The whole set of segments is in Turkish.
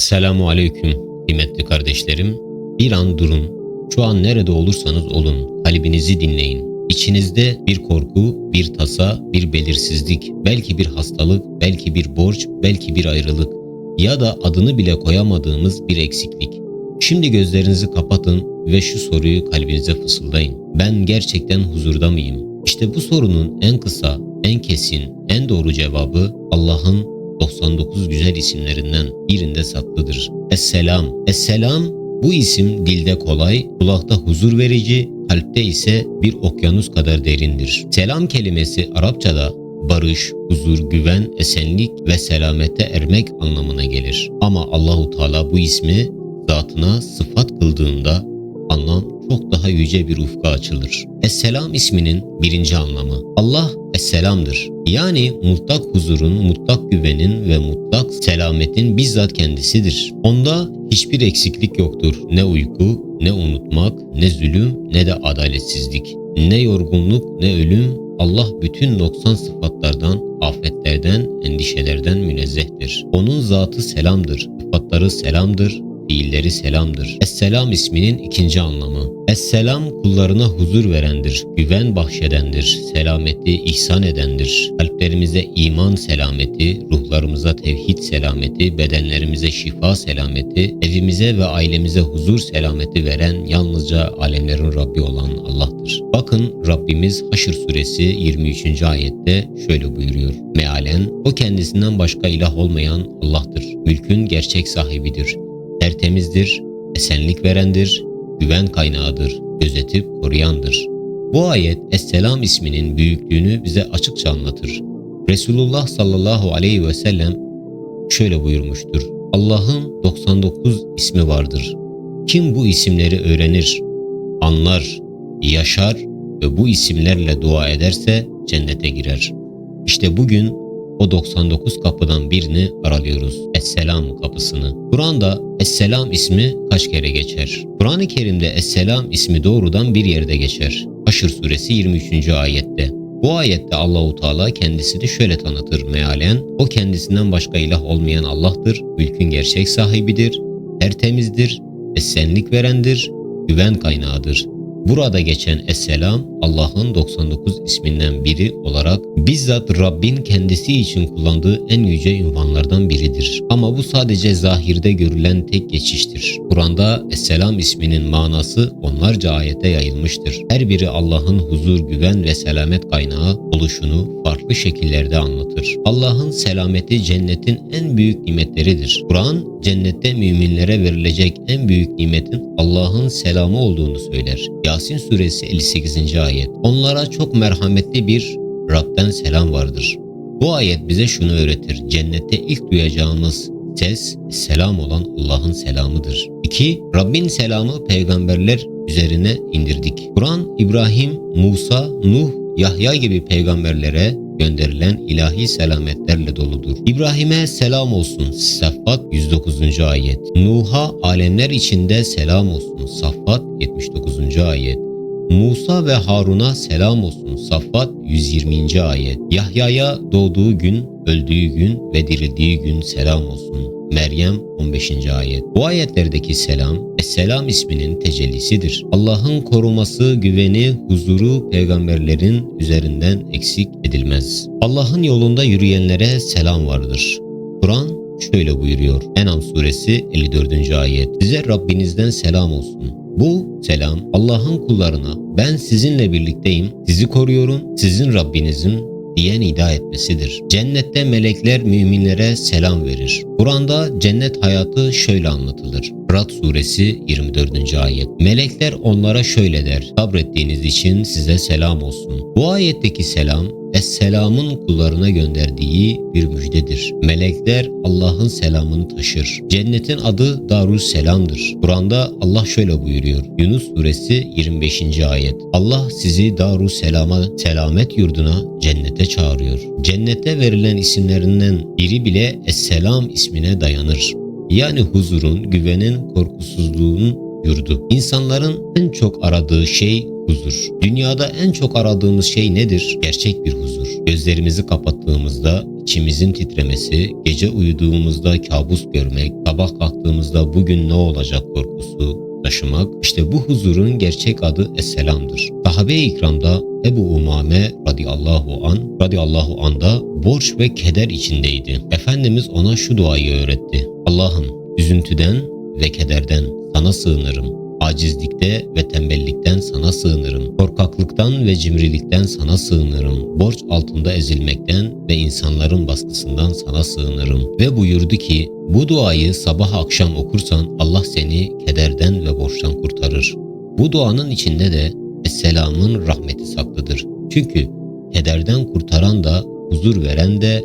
Esselamu Aleyküm kıymetli kardeşlerim. Bir an durun. Şu an nerede olursanız olun. Kalbinizi dinleyin. İçinizde bir korku, bir tasa, bir belirsizlik, belki bir hastalık, belki bir borç, belki bir ayrılık ya da adını bile koyamadığımız bir eksiklik. Şimdi gözlerinizi kapatın ve şu soruyu kalbinize fısıldayın. Ben gerçekten huzurda mıyım? İşte bu sorunun en kısa, en kesin, en doğru cevabı Allah'ın 99 güzel isimlerinden birinde saklıdır. Esselam. Esselam bu isim dilde kolay, kulakta huzur verici, kalpte ise bir okyanus kadar derindir. Selam kelimesi Arapçada barış, huzur, güven, esenlik ve selamete ermek anlamına gelir. Ama Allahu Teala bu ismi zatına sıfat kıldığında anlam çok daha yüce bir ufka açılır. Esselam isminin birinci anlamı Allah Esselam'dır. Yani mutlak huzurun, mutlak güvenin ve mutlak selametin bizzat kendisidir. Onda hiçbir eksiklik yoktur. Ne uyku, ne unutmak, ne zulüm, ne de adaletsizlik. Ne yorgunluk, ne ölüm, Allah bütün noksan sıfatlardan, afetlerden, endişelerden münezzehtir. Onun zatı selamdır, sıfatları selamdır, fiilleri selamdır. Esselam isminin ikinci anlamı. Esselam kullarına huzur verendir, güven bahşedendir, selameti ihsan edendir. Kalplerimize iman selameti, ruhlarımıza tevhid selameti, bedenlerimize şifa selameti, evimize ve ailemize huzur selameti veren yalnızca alemlerin Rabbi olan Allah'tır. Bakın Rabbimiz Haşr suresi 23. ayette şöyle buyuruyor. Mealen o kendisinden başka ilah olmayan Allah'tır. Mülkün gerçek sahibidir tertemizdir, esenlik verendir, güven kaynağıdır, gözetip koruyandır. Bu ayet Esselam isminin büyüklüğünü bize açıkça anlatır. Resulullah sallallahu aleyhi ve sellem şöyle buyurmuştur. Allah'ın 99 ismi vardır. Kim bu isimleri öğrenir, anlar, yaşar ve bu isimlerle dua ederse cennete girer. İşte bugün o 99 kapıdan birini aralıyoruz. Esselam kapısını. Kur'an'da Esselam ismi kaç kere geçer? Kur'an-ı Kerim'de Esselam ismi doğrudan bir yerde geçer. Haşr suresi 23. ayette. Bu ayette Allahu Teala kendisini şöyle tanıtır mealen. O kendisinden başka ilah olmayan Allah'tır. Mülkün gerçek sahibidir. Tertemizdir. Esenlik verendir. Güven kaynağıdır. Burada geçen Esselam Allah'ın 99 isminden biri olarak bizzat Rabbin kendisi için kullandığı en yüce ünvanlardan biridir. Ama bu sadece zahirde görülen tek geçiştir. Kur'an'da Esselam isminin manası onlarca ayete yayılmıştır. Her biri Allah'ın huzur, güven ve selamet kaynağı oluşunu farklı şekillerde anlatır. Allah'ın selameti cennetin en büyük nimetleridir. Kur'an cennette müminlere verilecek en büyük nimetin Allah'ın selamı olduğunu söyler. Yasin suresi 58. ayet. Onlara çok merhametli bir Rab'den selam vardır. Bu ayet bize şunu öğretir. Cennette ilk duyacağımız ses selam olan Allah'ın selamıdır. 2. Rabbin selamı peygamberler üzerine indirdik. Kur'an İbrahim, Musa, Nuh, Yahya gibi peygamberlere gönderilen ilahi selametlerle doludur. İbrahim'e selam olsun. Saffat 109. ayet. Nuh'a alemler içinde selam olsun. Saffat 79. ayet. Musa ve Harun'a selam olsun. Saffat 120. ayet. Yahya'ya doğduğu gün, öldüğü gün ve dirildiği gün selam olsun. Meryem 15. ayet. Bu ayetlerdeki selam, Esselam isminin tecellisidir. Allah'ın koruması, güveni, huzuru peygamberlerin üzerinden eksik edilmez. Allah'ın yolunda yürüyenlere selam vardır. Kur'an şöyle buyuruyor. Enam suresi 54. ayet. Size Rabbinizden selam olsun. Bu selam Allah'ın kullarına ben sizinle birlikteyim, sizi koruyorum, sizin Rabbinizin diye nida etmesidir. Cennette melekler müminlere selam verir. Kur'an'da cennet hayatı şöyle anlatılır. Rad suresi 24. ayet. Melekler onlara şöyle der. Sabrettiğiniz için size selam olsun. Bu ayetteki selam Es-Selam'ın kullarına gönderdiği bir müjdedir. Melekler Allah'ın selamını taşır. Cennetin adı Darus Selam'dır. Kur'an'da Allah şöyle buyuruyor. Yunus suresi 25. ayet. Allah sizi Darus Selam'a, selamet yurduna, cennete çağırıyor. Cennete verilen isimlerinden biri bile Es-Selam ismine dayanır. Yani huzurun, güvenin, korkusuzluğun yurdu. İnsanların en çok aradığı şey Huzur. Dünyada en çok aradığımız şey nedir? Gerçek bir huzur. Gözlerimizi kapattığımızda içimizin titremesi, gece uyuduğumuzda kabus görmek, sabah kalktığımızda bugün ne olacak korkusu, taşımak işte bu huzurun gerçek adı Esselam'dır. Sahabe-i ikramda Ebu Umame radıyallahu an radıyallahu anda borç ve keder içindeydi. Efendimiz ona şu duayı öğretti. Allah'ım üzüntüden ve kederden sana sığınırım. Acizlikte ve tembellikten sana sığınırım. Korkaklıktan ve cimrilikten sana sığınırım. Borç altında ezilmekten ve insanların baskısından sana sığınırım. Ve buyurdu ki bu duayı sabah akşam okursan Allah seni kederden ve borçtan kurtarır. Bu duanın içinde de Esselam'ın rahmeti saklıdır. Çünkü kederden kurtaran da huzur veren de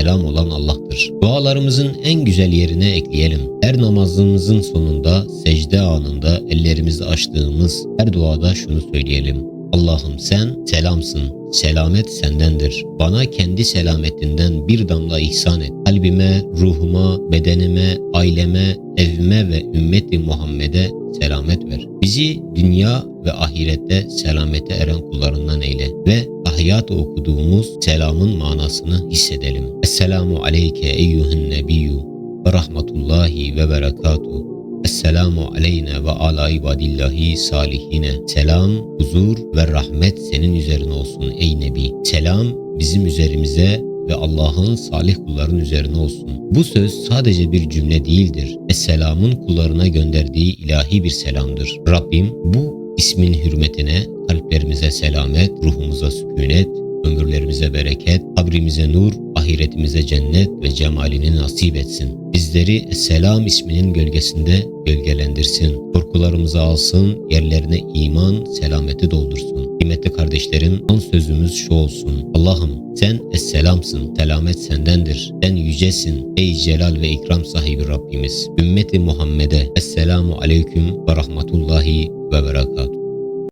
Esselam olan Allah'tır. Dualarımızın en güzel yerine ekleyelim. Her namazımızın sonunda, secde anında ellerimizi açtığımız her duada şunu söyleyelim. Allah'ım sen selamsın. Selamet sendendir. Bana kendi selametinden bir damla ihsan et. Kalbime, ruhuma, bedenime, aileme, evime ve ümmeti Muhammed'e selamet ver. Bizi dünya ve ahirette selamete eren kullarından eyle ve tahiyyat okuduğumuz selamın manasını hissedelim. Esselamu aleyke eyyühün nebiyyü ve rahmetullahi ve berekatuhu. Esselamu aleyne ve ala ibadillahi salihine. Selam, huzur ve rahmet senin üzerine olsun ey Nebi. Selam bizim üzerimize ve Allah'ın salih kulların üzerine olsun. Bu söz sadece bir cümle değildir. Esselam'ın kullarına gönderdiği ilahi bir selamdır. Rabbim bu ismin hürmetine kalplerimize selamet, ruhumuza sükunet, ömürlerimize bereket, kabrimize nur, ahiretimize cennet ve cemalini nasip etsin. Bizleri Selam isminin gölgesinde gölgelendirsin. Korkularımızı alsın, yerlerine iman, selameti doldursun. Kıymetli kardeşlerim, son sözümüz şu olsun. Allah'ım sen Esselam'sın, selamet sendendir. Sen yücesin, ey celal ve ikram sahibi Rabbimiz. Ümmeti Muhammed'e Esselamu Aleyküm ve Rahmetullahi ve Berekatuhu.